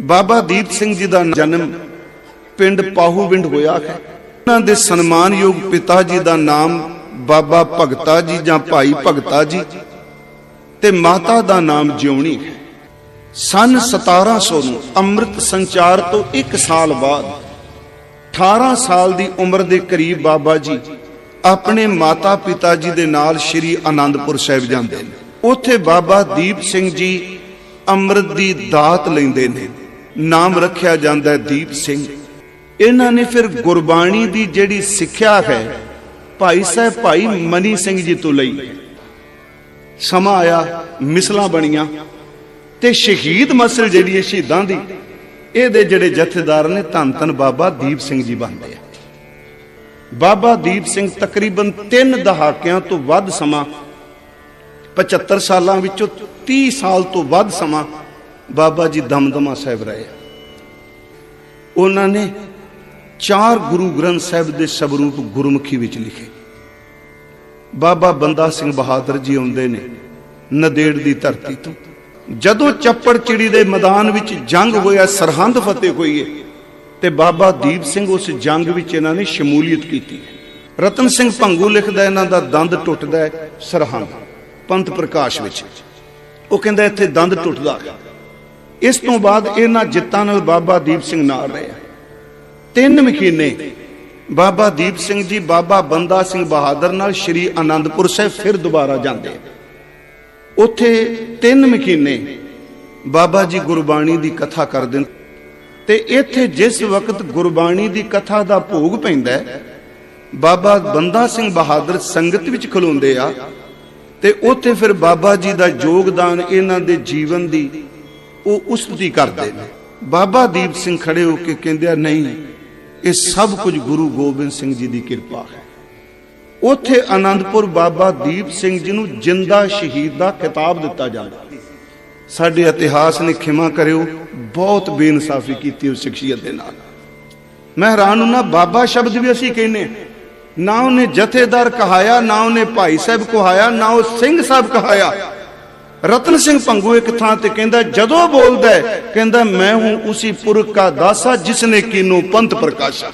ਬਾਬਾ ਦੀਪ ਸਿੰਘ ਜੀ ਦਾ ਜਨਮ ਪਿੰਡ ਪਾਹੂਵਿੰਡ ਹੋਇਆ ਹੈ। ਉਹਨਾਂ ਦੇ ਸਨਮਾਨਯੋਗ ਪਿਤਾ ਜੀ ਦਾ ਨਾਮ ਬਾਬਾ ਭਗਤਾ ਜੀ ਜਾਂ ਭਾਈ ਭਗਤਾ ਜੀ ਤੇ ਮਾਤਾ ਦਾ ਨਾਮ ਜਿਉਣੀ ਹੈ। ਸਨ 1700 ਨੂੰ ਅੰਮ੍ਰਿਤ ਸੰਚਾਰ ਤੋਂ 1 ਸਾਲ ਬਾਅਦ 18 ਸਾਲ ਦੀ ਉਮਰ ਦੇ ਕਰੀਬ ਬਾਬਾ ਜੀ ਆਪਣੇ ਮਾਤਾ ਪਿਤਾ ਜੀ ਦੇ ਨਾਲ ਸ੍ਰੀ ਆਨੰਦਪੁਰ ਸਾਹਿਬ ਜਾਂਦੇ ਨੇ। ਉੱਥੇ ਬਾਬਾ ਦੀਪ ਸਿੰਘ ਜੀ ਅੰਮ੍ਰਿਤ ਦੀ ਦਾਤ ਲੈਂਦੇ ਨੇ। ਨਾਮ ਰੱਖਿਆ ਜਾਂਦਾ ਹੈ ਦੀਪ ਸਿੰਘ। ਇਹਨਾਂ ਨੇ ਫਿਰ ਗੁਰਬਾਣੀ ਦੀ ਜਿਹੜੀ ਸਿੱਖਿਆ ਹੈ, ਭਾਈ ਸਾਹਿਬ ਭਾਈ ਮਨੀ ਸਿੰਘ ਜੀ ਤੋਂ ਲਈ। ਸਮਾਂ ਆਇਆ, ਮਿਸਲਾਂ ਬਣੀਆਂ ਤੇ ਸ਼ਹੀਦ ਮਸਲ ਜਿਹੜੀ ਹੈ ਸ਼ਹੀਦਾਂ ਦੀ, ਇਹਦੇ ਜਿਹੜੇ ਜਥੇਦਾਰ ਨੇ ਧੰਨ ਧੰਨ ਬਾਬਾ ਦੀਪ ਸਿੰਘ ਜੀ ਬਣਦੇ ਆ। ਬਾਬਾ ਦੀਪ ਸਿੰਘ ਤਕਰੀਬਨ 3 ਦਹਾਕਿਆਂ ਤੋਂ ਵੱਧ ਸਮਾਂ 75 ਸਾਲਾਂ ਵਿੱਚੋਂ 30 ਸਾਲ ਤੋਂ ਵੱਧ ਸਮਾਂ ਬਾਬਾ ਜੀ ਦਮਦਮਾ ਸਾਹਿਬ ਰਹੇ ਉਹਨਾਂ ਨੇ ਚਾਰ ਗੁਰੂ ਗ੍ਰੰਥ ਸਾਹਿਬ ਦੇ ਸਵਰੂਪ ਗੁਰਮੁਖੀ ਵਿੱਚ ਲਿਖੇ। ਬਾਬਾ ਬੰਦਾ ਸਿੰਘ ਬਹਾਦਰ ਜੀ ਆਉਂਦੇ ਨੇ ਨਦੇੜ ਦੀ ਧਰਤੀ ਤੋਂ। ਜਦੋਂ ਚੱਪੜ ਚਿੜੀ ਦੇ ਮੈਦਾਨ ਵਿੱਚ ਜੰਗ ਹੋਇਆ, ਸਰਹੰਦ ਫਤਿਹ ਹੋਈ ਹੈ ਤੇ ਬਾਬਾ ਦੀਪ ਸਿੰਘ ਉਸ ਜੰਗ ਵਿੱਚ ਇਹਨਾਂ ਨੇ ਸ਼ਮੂਲੀਅਤ ਕੀਤੀ। ਰਤਨ ਸਿੰਘ ਭੰਗੂ ਲਿਖਦਾ ਇਹਨਾਂ ਦਾ, ਦੰਦ ਟੁੱਟਦਾ ਹੈ ਸਰਹੰਦ, ਪੰਥ ਪ੍ਰਕਾਸ਼ ਵਿੱਚ। ਉਹ ਕਹਿੰਦਾ, ਇੱਥੇ ਦੰਦ ਟੁੱਟਦਾ ਹੈ। ਇਸ ਤੋਂ ਬਾਅਦ ਇਹਨਾਂ ਜਿੱਤਾਂ ਨਾਲ ਬਾਬਾ ਦੀਪ ਸਿੰਘ ਨਾਲ ਰਹੇ ਤਿੰਨ ਮਹੀਨੇ ਬਾਬਾ ਦੀਪ ਸਿੰਘ ਜੀ, ਬਾਬਾ ਬੰਦਾ ਸਿੰਘ ਬਹਾਦਰ ਨਾਲ ਸ਼੍ਰੀ ਆਨੰਦਪੁਰ ਸਾਹਿਬ ਫਿਰ ਦੁਬਾਰਾ ਜਾਂਦੇ ਉੱਥੇ ਤਿੰਨ ਮਹੀਨੇ ਬਾਬਾ ਜੀ ਗੁਰਬਾਣੀ ਦੀ ਕਥਾ ਕਰਦੇ ਨੇ ਤੇ ਇੱਥੇ ਜਿਸ ਵਕਤ ਗੁਰਬਾਣੀ ਦੀ ਕਥਾ ਦਾ ਭੋਗ ਪੈਂਦਾ ਬਾਬਾ ਬੰਦਾ ਸਿੰਘ ਬਹਾਦਰ ਸੰਗਤ ਵਿੱਚ ਖਲੋਂਦੇ ਆ ਤੇ ਉੱਥੇ ਫਿਰ ਬਾਬਾ ਜੀ ਦਾ ਯੋਗਦਾਨ ਇਹਨਾਂ ਦੇ ਜੀਵਨ ਦੀ ਉਹ ਉਸਤਤੀ ਕਰਦੇ ਨੇ। ਬਾਬਾ ਦੀਪ ਸਿੰਘ ਖੜੇ ਹੋ ਕੇ ਕਹਿੰਦੇ ਆ, ਨਹੀਂ, ਇਹ ਸਭ ਕੁਝ ਗੁਰੂ ਗੋਬਿੰਦ ਸਿੰਘ ਜੀ ਦੀ ਕਿਰਪਾ ਹੈ। ਉੱਥੇ ਆਨੰਦਪੁਰ ਬਾਬਾ ਦੀਪ ਸਿੰਘ ਜੀ ਨੂੰ ਜਿੰਦਾ ਸ਼ਹੀਦ ਦਾ ਖਿਤਾਬ ਦਿੱਤਾ ਜਾਂਦਾ ਸਾਡੇ ਇਤਿਹਾਸ ਨੇ ਖਿਮਾ ਕਰਿਓ, ਬਹੁਤ ਬੇਇਨਸਾਫੀ ਕੀਤੀ ਉਸ ਸ਼ਖਸੀਅਤ ਦੇ ਨਾਲ। ਮੈਂ ਹੈਰਾਨ ਹੁਣਾ ਬਾਬਾ ਸ਼ਬਦ ਵੀ ਅਸੀਂ ਕਹਿੰਨੇ ਨਾ ਉਹਨੇ ਜਥੇਦਾਰ ਕਹਾਇਆ, ਨਾ ਉਹਨੇ ਭਾਈ ਸਾਹਿਬ ਕਹਾਇਆ, ਨਾ ਉਹ ਸਿੰਘ ਸਾਹਿਬ ਕਹਾਇਆ। ਰਤਨ ਸਿੰਘ ਪੰਗੂ ਇੱਕ ਥਾਂ ਤੇ ਕਹਿੰਦਾ, ਜਦੋਂ ਬੋਲਦਾ ਕਹਿੰਦਾ, ਮੈਂ ਹੂੰ ਉਸੇ ਪੁਰਖ ਕਾ ਦਾਸਾ ਜਿਸਨੇ ਕੀਨੋ ਪੰਥ ਪ੍ਰਕਾਸ਼ਾ।